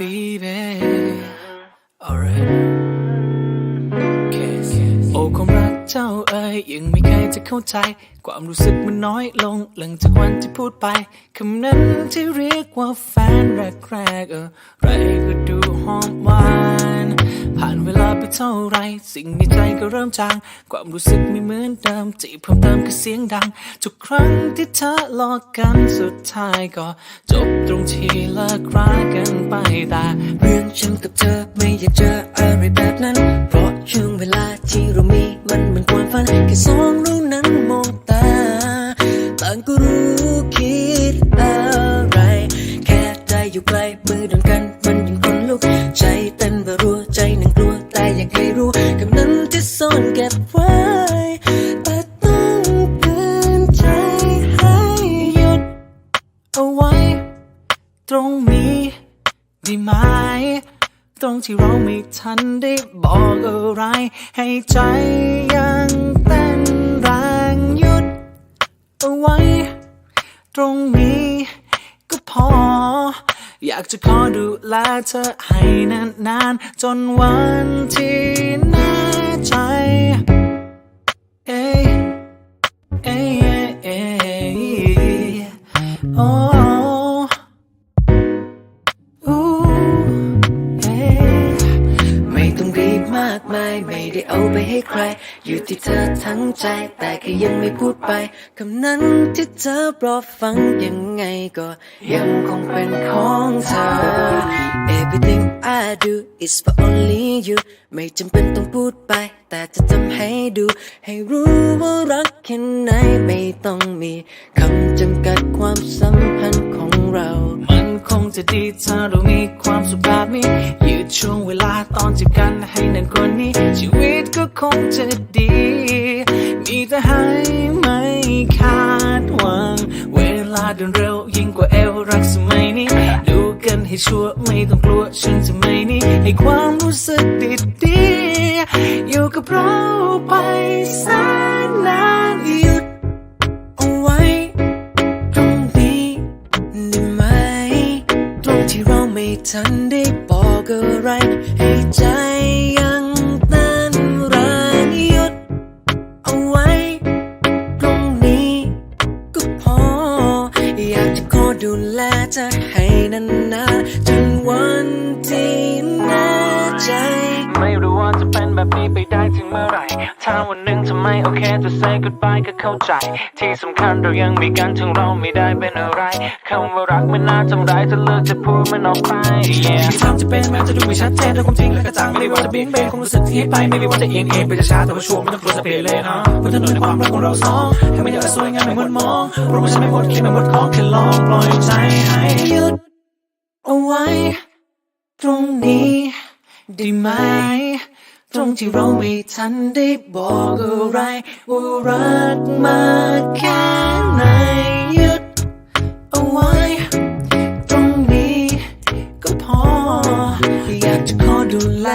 believe. ยังไม่เคยจะเข้าใจ ความรู้สึกมันน้อยลง หลังจากวันที่พูดไปคำนั้นที่เรียกว่าแฟนแรกๆเออไรก็ดูหอมหวานผ่านเวลาไปเท่าไร สิ่งในใจก็เริ่มจาง ความรู้สึกไม่เหมือนเดิมที่เพิ่มเติมคือเสียงดัง ทุกครั้งที่เธอหลอกกันสุดท้ายก็ จบตรงที่เลิกรักกันไปแต่เรื่องฉันกับเธอไม่อยากเจออะไรแบบนั้น เพราะช่วงเวลาที่เรามีมันเหมือนความ ฝันแค่สองเรานั้นมองตาต่างก็รู้คิดอะไร แค่ได้อยู่ใกล้มือโดนกันมันยิ่งคนลุก ใจเต้นระรัวใจหนึ่งกลัวแต่อยากให้รู้คำนั้นที่ซ่อนเก็บไว้แต่ต้องเตือนใจให้หยุดเอาไว้ ตรงนี้ได้ไหมตรงที่เราไม่ทันได้บอกอะไรให้ใจ เอาไว้ ตรงนี้ก็พอ อยากจะขอดูแลเธอให้นานๆ จนวันที่แน่ใจากมาย ไม่ได้เอาไปให้ใคร อยู่ที่เธอทั้งใจ แต่แค่ยังไม่พูดไปคำนั้นที่เธอรอฟังยังไงก็ยังคงเป็นของเธอ Everything I do is for only you ไม่จำเป็นต้องพูดไป แต่จะทำให้ดู ให้รู้ว่ารักแค่ไหนไม่ต้องมีคำจำกัดความสัมพันธ์ของเรา คงจะดีถ้าเรามีความสุขแบบนี้ยืดช่วงเวลาตอนจีบกันให้นานกว่านี้ ชีวิตก็คงจะดี มีแต่ให้ไม่คาดหวัง เวลาเดินเร็วยิ่งกว่าเอวรักสมัยนี้ ดูกันให้ชัวร์ไม่ต้องกลัวฉันจะไม่นี้ให้ความรู้สึกดีๆอยู่กับเราไป ให้ทันได้บอกอะไร ให้ใจยังเต้นแรงหยุดเอาไว้ ตรงนี้ก็พอ อยากจะขอดูแลเธอให้นานๆจนวันที่แน่ใจ ไม่รู้ว่าจะเป็นแบบ ถึงเมื่อไหร่ ถ้าวันหนึ่งทำไมโอเคจะ say goodbye ก็เข้าใจ ที่สำคัญเรายังมีกันถึงเราไม่ได้เป็นอะไรคำว่ารักมันน่าทำร้ายถ้าเลิกจะพูดมันออกไป yeah ที่ทำจะเป็นแม้จะดูไม่ชัดเจนแต่ความจริงและกระจ่างไม่ได้ว่าจะเบี่ยงเบนความรู้สึกที่ให้ไปไม่ได้ว่าจะเอียงเองไปจะช้าแต่ว่าชัวร์ไม่ต้องกลัวจะเพลเลยนะบนถนนในความรักของเราสองให้มันอยากจะสวยงามไม่หมดมองเพราะว่าฉันไม่หมดคิดไม่หมดของแค่ลองปล่อยใจให้หยุดเอาไว้ ตรงนี้ได้ไหม ตรงที่เราไม่ทันได้บอกอะไร ว่ารักมากแค่ไหนยึดเอาไว้ ตรงนี้ก็พอ อยากจะขอดูแล